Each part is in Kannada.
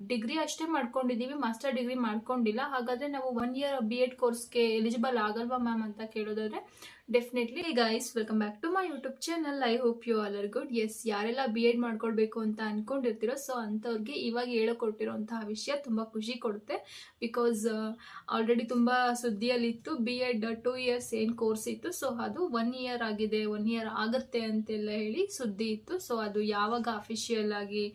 ಡಿಗ್ರಿ ಅಷ್ಟೇ ಮಾಡ್ಕೊಂಡಿದೀವಿ ಮಾಸ್ಟರ್ ಡಿಗ್ರಿ ಮಾಡ್ಕೊಂಡಿಲ್ಲ. ಹಾಗಾದ್ರೆ ನಾವು ಒನ್ ಇಯರ್ ಬಿ ಎಡ್ ಕೋರ್ಸ್ಗೆ ಎಲಿಜಿಬಲ್ ಆಗಲ್ವಾ ಮ್ಯಾಮ್ ಅಂತ ಕೇಳೋದಾದ್ರೆ? Definitely guys welcome back to my YouTube channel I hope you all are good S ಯಾರೆಲ್ಲ ಬಿ ಎಡ್ ಮಾಡ್ಕೊಳ್ಬೇಕು ಅಂತ ಅನ್ಕೊಂಡಿರ್ತೀರೋ ಸೊ ಅಂಥವ್ರಿಗೆ ಇವಾಗ ಹೇಳಿಕೊಟ್ಟಿರೋಂತಹ ವಿಷಯ ತುಂಬ ಖುಷಿ ಕೊಡುತ್ತೆ. ಬಿಕಾಸ್ ಆಲ್ರೆಡಿ ತುಂಬ ಸುದ್ದಿಯಲ್ಲಿತ್ತು ಬಿ ಎಡ್ ಟೂ ಇಯರ್ಸ್ ಏನು ಕೋರ್ಸ್ ಇತ್ತು ಸೊ ಅದು ಒನ್ ಇಯರ್ ಆಗಿದೆ ಒನ್ ಇಯರ್ ಆಗುತ್ತೆ ಅಂತೆಲ್ಲ ಹೇಳಿ ಸುದ್ದಿ ಇತ್ತು. ಸೊ ಅದು ಯಾವಾಗ ಅಫಿಷಿಯಲ್ ಆಗಿ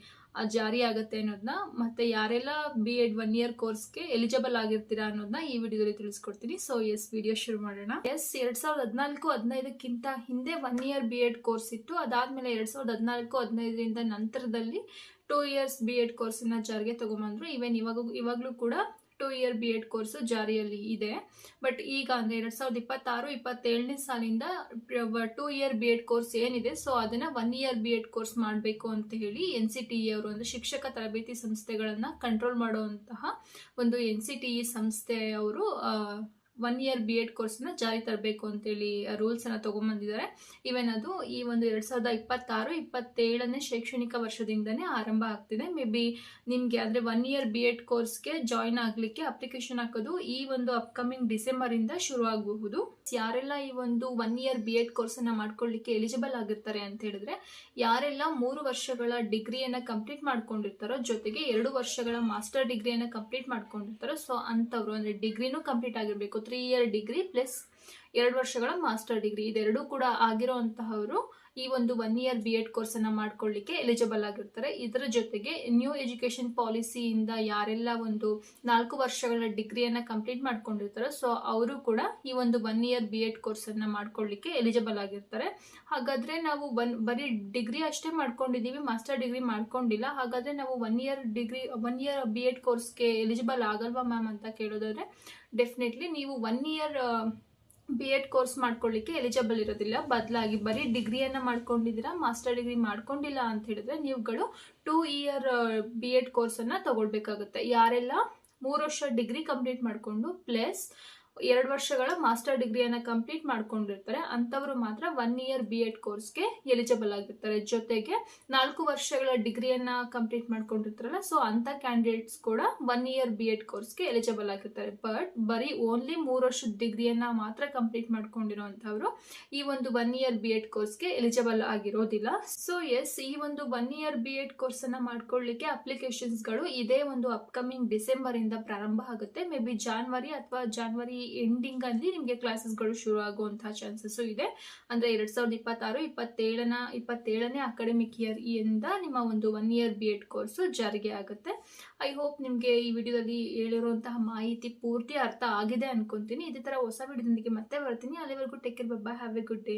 ಜಾರಿ ಆಗುತ್ತೆ ಅನ್ನೋದನ್ನ ಮತ್ತೆ ಯಾರೆಲ್ಲ ಬಿ ಎಡ್ ಒನ್ ಇಯರ್ ಕೋರ್ಸ್ಗೆ ಎಲಿಜಿಬಲ್ ಆಗಿರ್ತೀರಾ ಅನ್ನೋದನ್ನ ಈ ವಿಡಿಯೋದಲ್ಲಿ ತಿಳಿಸ್ಕೊಡ್ತೀನಿ. ಸೊ ಎಸ್ ವಿಡಿಯೋ ಶುರು ಮಾಡೋಣ. ಎಸ್ ಎರಡ್ ಸಾವಿರದ ಹದಿನಾಲ್ಕು, ಹದಿನೈದಕ್ಕಿಂತ ಹಿಂದೆ one year B Ed course ಇತ್ತು. ಅದಾದ್ಮೇಲೆ ಎರಡ್ ಸಾವಿರದ ಹದಿನಾಲ್ಕು, ಹದಿನೈದರಿಂದ ನಂತರದಲ್ಲಿ ಟೂ ಇಯರ್ಸ್ ಬಿ ಎಡ್ ಕೋರ್ಸನ್ನ ಜಾರಿಗೆ ತಗೊಂಬಂದ್ರು. ಈವನ್ ಇವಾಗ, ಇವಾಗಲೂ ಕೂಡ two year B Ed course ಜಾರಿಯಲ್ಲಿ ಇದೆ. ಬಟ್ ಈಗ ಅಂದರೆ ಎರಡು ಸಾವಿರದ ಇಪ್ಪತ್ತಾರು, ಇಪ್ಪತ್ತೇಳನೇ ಸಾಲಿಂದ two year B Ed course ಏನಿದೆ, ಸೊ ಅದನ್ನು one year B Ed course ಮಾಡಬೇಕು ಅಂತ ಹೇಳಿ ಎನ್ ಸಿ ಟಿ ಇ ಅವರು ಅಂದ್ರೆ ಶಿಕ್ಷಕ ತರಬೇತಿ ಸಂಸ್ಥೆಗಳನ್ನು ಕಂಟ್ರೋಲ್ ಮಾಡುವಂತಹ ಒಂದು ಎನ್ ಸಿ ಟಿ ಇ ಸಂಸ್ಥೆಯವರು ಒನ್ ಇಯರ್ ಬಿ ಎಡ್ ಕೋರ್ಸ್ನ ಜಾರಿ ತರಬೇಕು ಅಂತೇಳಿ ರೂಲ್ಸ್ ಅನ್ನ ತಗೊಂಬಂದಿದ್ದಾರೆ. ಈವನ್ ಅದು ಈ ಒಂದು ಎರಡ್ ಸಾವಿರದ ಇಪ್ಪತ್ತಾರು, ಇಪ್ಪತ್ತೇಳನೇ ಶೈಕ್ಷಣಿಕ ವರ್ಷದಿಂದನೇ ಆರಂಭ ಆಗ್ತಿದೆ. ಮೇ ಬಿ ನಿಮಗೆ ಅಂದರೆ ಒನ್ ಇಯರ್ ಬಿ ಎಡ್ ಕೋರ್ಸ್ಗೆ ಜಾಯಿನ್ ಆಗಲಿಕ್ಕೆ ಅಪ್ಲಿಕೇಶನ್ ಹಾಕೋದು ಈ ಒಂದು ಅಪ್ಕಮಿಂಗ್ ಡಿಸೆಂಬರ್ ಇಂದ ಶುರು ಆಗಬಹುದು. ಯಾರೆಲ್ಲ ಈ ಒಂದು ಒನ್ ಇಯರ್ ಬಿ ಎಡ್ ಕೋರ್ಸನ್ನು ಮಾಡ್ಕೊಳ್ಳಿಕ್ಕೆ ಎಲಿಜಿಬಲ್ ಆಗಿರ್ತಾರೆ ಅಂತ ಹೇಳಿದ್ರೆ, ಯಾರೆಲ್ಲ ಮೂರು ವರ್ಷಗಳ ಡಿಗ್ರಿಯನ್ನು ಕಂಪ್ಲೀಟ್ ಮಾಡ್ಕೊಂಡಿರ್ತಾರೋ, ಜೊತೆಗೆ ಎರಡು ವರ್ಷಗಳ ಮಾಸ್ಟರ್ ಡಿಗ್ರಿಯನ್ನು ಕಂಪ್ಲೀಟ್ ಮಾಡ್ಕೊಂಡಿರ್ತಾರೋ ಸೊ ಅಂತವ್ರು ಅಂದ್ರೆ ಡಿಗ್ರಿನೂ ಕಂಪ್ಲೀಟ್ ಆಗಿರ್ಬೇಕು. ತ್ರೀ ಇಯರ್ ಡಿಗ್ರಿ ಪ್ಲಸ್ ಎರಡು ವರ್ಷಗಳ ಮಾಸ್ಟರ್ ಡಿಗ್ರಿ ಇದೆರಡೂ ಕೂಡ ಆಗಿರುವಂತಹವರು ಈ ಒಂದು one year B Ed course ಅನ್ನ ಮಾಡ್ಕೊಳ್ಳಿಕ್ಕೆ ಎಲಿಜಿಬಲ್ ಆಗಿರ್ತಾರೆ. ಇದರ ಜೊತೆಗೆ ನ್ಯೂ ಎಜುಕೇಶನ್ ಪಾಲಿಸಿಯಿಂದ ಯಾರೆಲ್ಲ ಒಂದು ನಾಲ್ಕು ವರ್ಷಗಳ ಡಿಗ್ರಿಯನ್ನ ಕಂಪ್ಲೀಟ್ ಮಾಡ್ಕೊಂಡಿರ್ತಾರೋ ಸೊ ಅವರು ಕೂಡ ಈ ಒಂದು one year B Ed course ಅನ್ನ ಮಾಡ್ಕೊಳ್ಳಿಕ್ಕೆ ಎಲಿಜಿಬಲ್ ಆಗಿರ್ತಾರೆ. ಹಾಗಾದ್ರೆ ನಾವು ಒನ್ ಬರೀ ಡಿಗ್ರಿ ಅಷ್ಟೇ ಮಾಡ್ಕೊಂಡಿದೀವಿ ಮಾಸ್ಟರ್ ಡಿಗ್ರಿ ಮಾಡ್ಕೊಂಡಿಲ್ಲ. ಹಾಗಾದ್ರೆ ನಾವು one year degree one year B Ed ಕೋರ್ಸ್ಗೆ ಎಲಿಜಿಬಲ್ ಆಗಲ್ವಾ ಮ್ಯಾಮ್ ಅಂತ ಕೇಳೋದಾದ್ರೆ ಡೆಫಿನೆಟ್ಲಿ ನೀವು one year B Ed course ಮಾಡ್ಕೊಳ್ಳಿಕ್ಕೆ ಎಲಿಜಿಬಲ್ ಇರೋದಿಲ್ಲ. ಬದಲಾಗಿ ಬರೀ ಡಿಗ್ರಿಯನ್ನ ಮಾಡ್ಕೊಂಡಿದ್ದೀರಾ ಮಾಸ್ಟರ್ ಡಿಗ್ರಿ ಮಾಡ್ಕೊಂಡಿಲ್ಲ ಅಂತ ಹೇಳಿದ್ರೆ ನೀವುಗಳು ಟೂ ಇಯರ್ ಬಿ ಎಡ್ ಕೋರ್ಸನ್ನು ತಗೊಳ್ಬೇಕಾಗುತ್ತೆ. ಯಾರೆಲ್ಲ ಮೂರು ವರ್ಷ ಡಿಗ್ರಿ ಕಂಪ್ಲೀಟ್ ಮಾಡಿಕೊಂಡು ಪ್ಲಸ್ ಎರಡು ವರ್ಷಗಳ ಮಾಸ್ಟರ್ ಡಿಗ್ರಿಯನ್ನು ಕಂಪ್ಲೀಟ್ ಮಾಡ್ಕೊಂಡಿರ್ತಾರೆ. ಅಂಥವರು ಮಾತ್ರ ಒನ್ ಇಯರ್ ಬಿ ಎಡ್ ಕೋರ್ಸ್ಗೆ ಎಲಿಜಿಬಲ್ ಆಗಿರ್ತಾರೆ. ಜೊತೆಗೆ ನಾಲ್ಕು ವರ್ಷಗಳ ಡಿಗ್ರಿಯನ್ನು ಕಂಪ್ಲೀಟ್ ಮಾಡ್ಕೊಂಡಿರ್ತಾರಲ್ಲ ಸೊ ಅಂತ ಕ್ಯಾಂಡಿಡೇಟ್ಸ್ ಕೂಡ ಒನ್ ಇಯರ್ ಬಿ ಎಡ್ ಕೋರ್ಸ್ಗೆ ಎಲಿಜಿಬಲ್ ಆಗಿರ್ತಾರೆ. ಬಟ್ ಬರೀ ಓನ್ಲಿ ಮೂರು ವರ್ಷದ ಡಿಗ್ರಿಯನ್ನು ಮಾತ್ರ ಕಂಪ್ಲೀಟ್ ಮಾಡ್ಕೊಂಡಿರೋವಂಥವ್ರು ಈ ಒಂದು ಒನ್ ಇಯರ್ ಬಿ ಎಡ್ ಕೋರ್ಸ್ಗೆ ಎಲಿಜಿಬಲ್ ಆಗಿರೋದಿಲ್ಲ. ಸೊ ಎಸ್ ಈ ಒಂದು ಒನ್ ಇಯರ್ ಬಿ ಎಡ್ ಕೋರ್ಸನ್ನು ಮಾಡ್ಕೊಳ್ಳಿಕ್ಕೆ ಅಪ್ಲಿಕೇಶನ್ಸ್ಗಳು ಇದೇ ಒಂದು ಅಪ್ಕಮಿಂಗ್ ಡಿಸೆಂಬರ್ ಇಂದ ಪ್ರಾರಂಭ ಆಗುತ್ತೆ. ಮೇ ಬಿ ಜಾನ್ವರಿ ಅಥವಾ ಜಾನ್ವರಿ ಎಂಡಿಂಗ್ ಅಲ್ಲಿ ನಿಮಗೆ ಕ್ಲಾಸಸ್ಗಳು ಶುರು ಆಗುವಂತಹ ಚಾನ್ಸಸ್ ಇದೆ. ಅಂದ್ರೆ ಎರಡ್ ಸಾವಿರದ ಇಪ್ಪತ್ತಾರು, ಇಪ್ಪತ್ತೇಳನ, ಇಪ್ಪತ್ತೇಳನೇ ಅಕಾಡೆಮಿಕ್ ಇಯರ್ ಇಂದ ನಿಮ್ಮ ಒಂದು one year B Ed course ಜಾರಿಗೆ ಆಗುತ್ತೆ. ಐ ಹೋಪ್ ನಿಮಗೆ ಈ ವಿಡಿಯೋದಲ್ಲಿ ಹೇಳಿರುವಂತಹ ಮಾಹಿತಿ ಪೂರ್ತಿ ಅರ್ಥ ಆಗಿದೆ ಅನ್ಕೊಂತೀನಿ. ಇದೇ ತರ ಹೊಸ ವಿಡಿಯೋದೊಂದಿಗೆ ಮತ್ತೆ ಬರ್ತೀನಿ. ಅಲ್ಲಿವರೆಗೂ take care bye have a good day